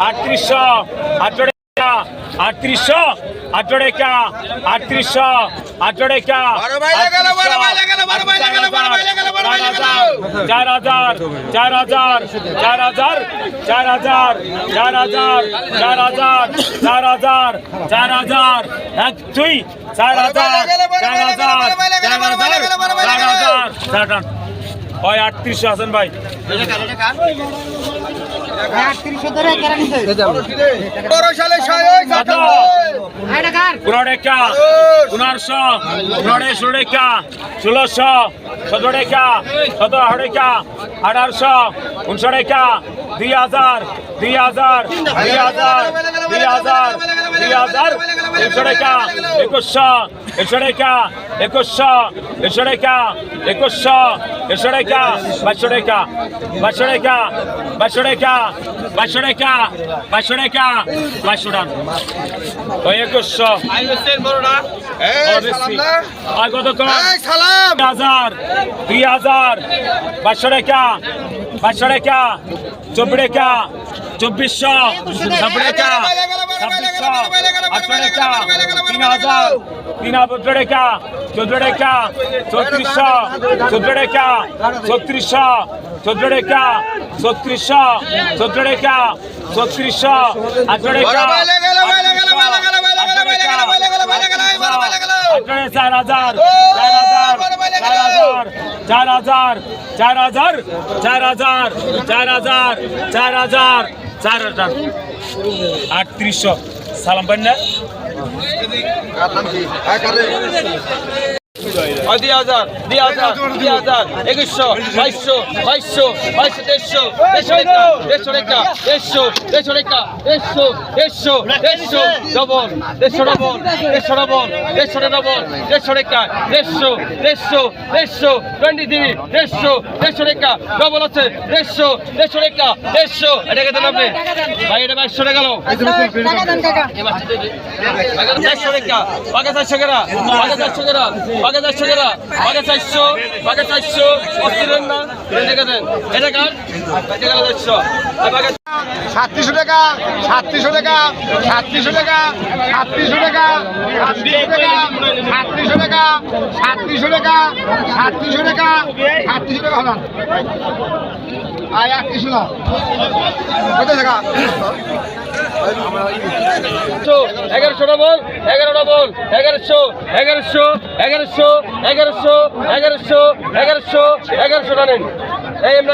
আটত্রিশশো আটজোড়েকা আটত্রিশশো আটজোড়েকা আটত্রিশশো আটজোড়েকা। চার হাজার চার হাজার চার হাজার চার হাজার চার হাজার চার হাজার চার হাজার চার হাজার এক দুই চার হাজার চার হাজার চার হাজার চার হাজার ওই আটত্রিশশো আছেন ভাই। ষোলোশো সতেরো টাকা সতেরো টাকা আঠারোশো উনশো টাকা দুই হাজার দুই হাজার দুই হাজার দুই হাজার দুই হাজার একশো টাকা একুশশো একশো টাকা একুশশো একশো টাকা একুশশো একশো টাকা বাইশশো টাকা বাইশশো টাকা বাইশশো টাকা বাইশশো টাকা বাইশশো টাকা বাইশশো টাকা ওই একুশশো আর কত কম হাজার দুই হাজার বাইশশো টাকা বাইশশো টাকা চব্বিশ টাকা চব্বিশশো ছাব্বিশ টাকা ছাব্বিশশো আটশো টাকা তিন হাজার তিন হাজার টাকা চোদ্দ টাকা চৌত্রিশশো চোদ্দ টাকা ছত্রিশশো চোদ্দ টাকা ছত্রিশশো চোদ্দ টাকা ছত্রিশশো আটশো টাকা চার হাজার চার হাজার চার হাজার চার হাজার চার হাজার চার হাজার চার হাজার চার হাজার চার হাজার। আটত্রিশশো। সালাম পান না? দুই হাজার দুই হাজার দুই হাজার একুশশো বাইশশো বাইশশো বাইশশো দেড়শো দেড়শো রেখা দেড়শো রেখা দেড়শো দেড়শো রেখা দেড়শো দেড়শো দেড়শো ডবল দেড়শো ডবল দেড়শো ডবল দেড়শো ডবল দেড়শো রেখা দেড়শো দেড়শো দেড়শো টোয়েন্টি থ্রি দেড়শো দেড়শো রেখা ডবল আছে দেড়শো দেড়শো রেখা দেড়শো এটা কেটে নামবে ভাই এটা বাইশশো টাকা। গেল চারশো টাকা পাকে চারশো টাকা পাকে চারশো টাকা পাকে চারশো টাকা। পাকে চারশো পাকে চারশো অস্ট্রেলিয়ান না? এটা দেন। এটা কার? এটা চারশো? আর পাকে সাতত্রিশশো টাকা সাতত্রিশশো টাকা সাতত্রিশশো টাকা সাতত্রিশশো টাকা সাতত্রিশশো টাকা সাতত্রিশশো টাকা সাতত্রিশশো টাকা সাতত্রিশশো টাকা হলাম। আয়, আটত্রিশশো না। কত টাকা? এগারোশোটা বল এগারোটা বল এগারোশো এগারোশো এগারোশো এগারোশো এগারোশো এগারোশো এগারোশোটা নেন এম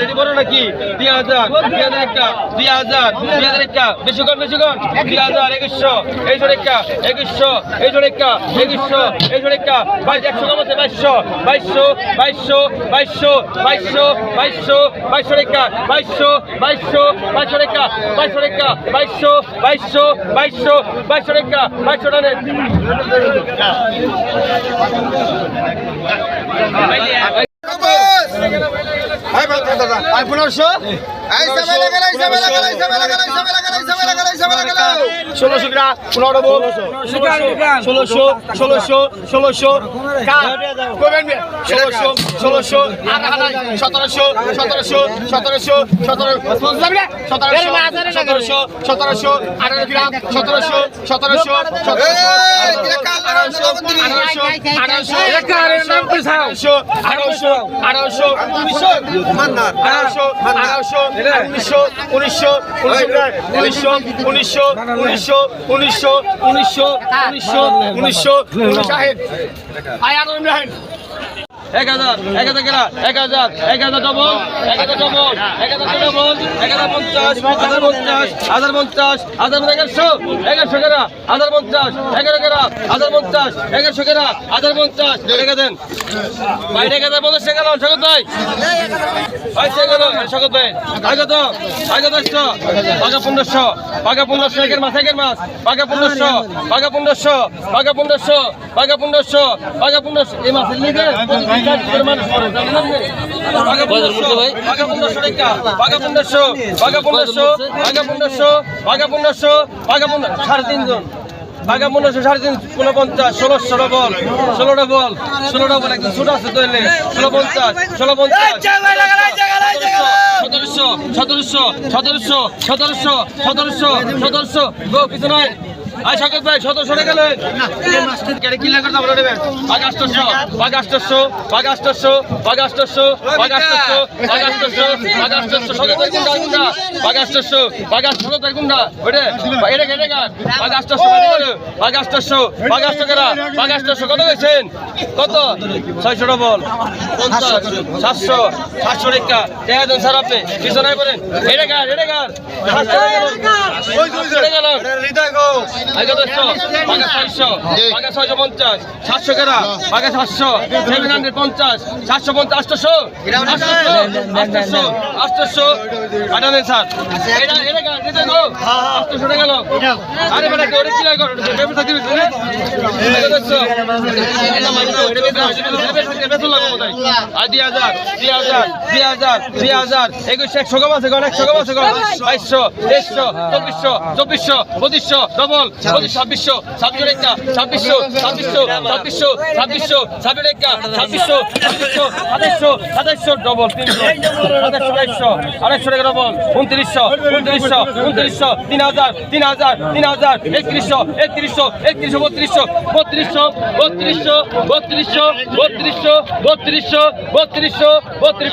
রেডি করো নাকি? দুই হাজার দুই হাজার একটা, দুই হাজার দুই হাজার একটা। বেশি কর বেশি কর। দুই হাজার, একুশশো এই জোর একটা, একুশশো এই জোর একটা, একুশশো এই জোর একটা। বাইশ, একশো কম আছে বাইশশো বাইশশো বাইশশো বাইশশো বাইশশো বাইশশো বাইশশো রেখা বাইশশো বাইশশো বাইশশো রেখা বাইশশো রেখা বাইশশো বাইশশো বাইশশো বাইশশো রেখা বাইশশো টানে। আয় পনেরোশো ষোলোশো গ্রা পনেরো ষোলোশো ষোলোশো ষোলোশো ষোলোশো ষোলোশো সতেরোশো সতেরোশো সতেরোশো সতেরো সতেরোশো সতেরোশো আঠারো গ্রাম সতেরোশো সতেরোশো। আঠারোশো আঠারোশো আঠারোশো আঠারোশো আঠারোশো উনিশশো উনিশশো উনিশশো উনিশশো উনিশশো উনিশশো উনিশশো উনিশশো উনিশশো উনিশশো এক হাজার এক হাজার গেলা এক হাজার এক হাজার ডবল এক হাজার ডবল এক হাজার ডবল এক হাজার পঞ্চাশ হাজার পঞ্চাশ হাজার পঞ্চাশ, হাজার এগারোশো এগারোশো গেরা হাজার পঞ্চাশ, এগারো গেরা হাজার পঞ্চাশ, এগারোশো গেরা হাজার পঞ্চাশ রেখে দেন। ভাই রেখে দেন পঞ্চাশ টাকা নাও স্বাগত ভাই। ভাই সে স্বাগত ভাই। আগত আগত একশো, পাকা পনেরোশো পাকা পনেরোশো, একের পাকা পনেরোশো পাকা পনেরোশো এই পনেরোশো টাকা সাড়ে তিনজন বাঘা পনেরোশো সাড়ে তিন ষোলো পঞ্চাশ ষোলো ষোলো বল ষোলোটা বল ষোলোটা বল একদম ছোট আছে তৈরি ষোলো পঞ্চাশ ষোলো পঞ্চাশ সতেরোশো সতেরোশো সতেরোশো সতেরোশো সতেরোশো সতেরোশো গো কিছু নয় আই শকত ভাই 1700 টাকা লেন কেড়ে কিলা করতে বলে দেবেন 5800 5800 5800 5800 5800 5800 5800 শকত ভাই কোনটা কোনটা 5800 5800 তার কোনটা ওরে এটা কেটে গা 5800 করে 5800 5800 করা 5800 কত গেছেন কত 600 বল 700 সাতশো টাকা দেয়া দেন স্যার আপনি কিছু নাই বলেন এটা গা এটা গা গেল সাতশো কেরা বাঘা সাতশো সেভেন হান্ড্রেড পঞ্চাশ সাতশো পঞ্চাশ আটশো আটশো আটশো আটশো আটানেন স্যার চব্বিশশো পঁচিশশো ডবল ছাব্বিশশো, ছাব্বিশ একটা ছাব্বিশশো ছাব্বিশশো ছাব্বিশশো ছাব্বিশশো, ছাব্বিশ একটা ছাব্বিশশো ছাব্বিশশো সাতাশশো সাতাশশো ডবল তিনশো সাতাশশো আড়াইশো আড়াইশো টাকা ডবল উনত্রিশশো উনত্রিশশো উনত্রিশশো তিন হাজার তিন হাজার তিন হাজার একত্রিশশো একত্রিশশো একত্রিশশো বত্রিশশো বত্রিশশো বত্রিশশো বত্রিশশো বত্রিশশো বত্রিশশো বত্রিশশো বত্রিশ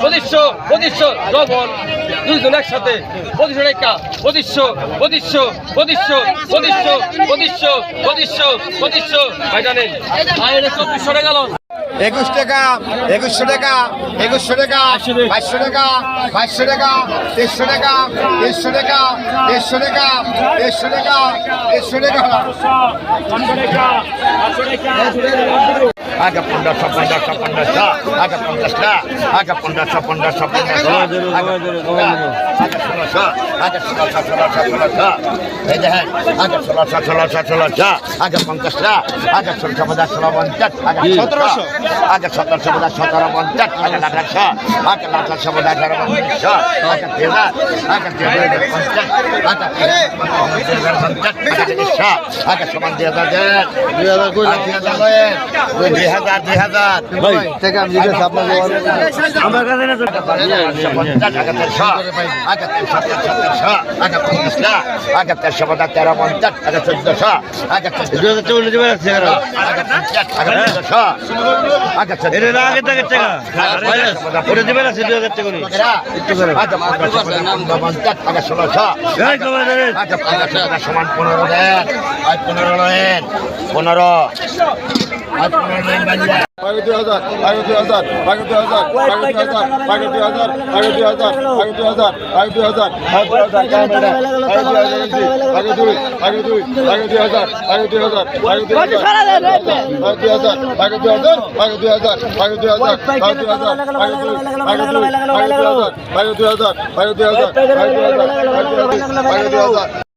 পঁচিশশো পঁচিশশো ডবল দুইজন একসাথে পঁচিশশো টাকা পঁচিশশো পঁচিশশো পঁচিশশো পঁচিশশো পঁচিশশো পঁচিশশো পঁচিশশো ভাই জানেন চব্বিশশো টাকা গেল একুশ টাকা একুশশো টাকা একুশশো টাকা বাইশশো টাকা বাইশশো টাকা তেইশশো টাকা তেইশশো টাকা তেইশশো টাকা তেইশশো টাকা তেইশশো টাকা আগে পনেরোশো পনেরোশো পনেরোশো আগে পঞ্চাশটা আগে পনেরোশো পনেরোশো পনেরোশো আগে ষোলোশো আগে ষোলো সাত ষোলো সাত ষোলো ছ এই দেখেন আগে ষোলো সাত ষোলো সাত ষোলো ছ আগে পঞ্চাশটা আগে ষোলোশো পঞ্চাশ ষোলো পঞ্চাশ আগে সতেরোশো আগে সতেরোশো পঞ্চাশ সতেরো পঞ্চাশ আগে আঠারোশ আগে আঠারোশো পঞ্চাশ আঠারো পঞ্চাশ আগে তেরো আগে তেরো পঞ্চাশ আগে সমান দুই হাজার দুই হাজার দুই হাজার আমার কাছে সতেরোশো আগে পঞ্চাশটা আগে তেরোশো পঞ্চাশ তেরো পঞ্চাশ আগে চোদ্দশো আগে চোদ্দ আগে পঞ্চাশ আগে চোদ্দশো আগে চোদ্দ আগে পঞ্চাশ আগে ষোলোশো আগে পঞ্চাশ সমান পনেরো দেন পনেরো দেন পনেরো। দুই হাজার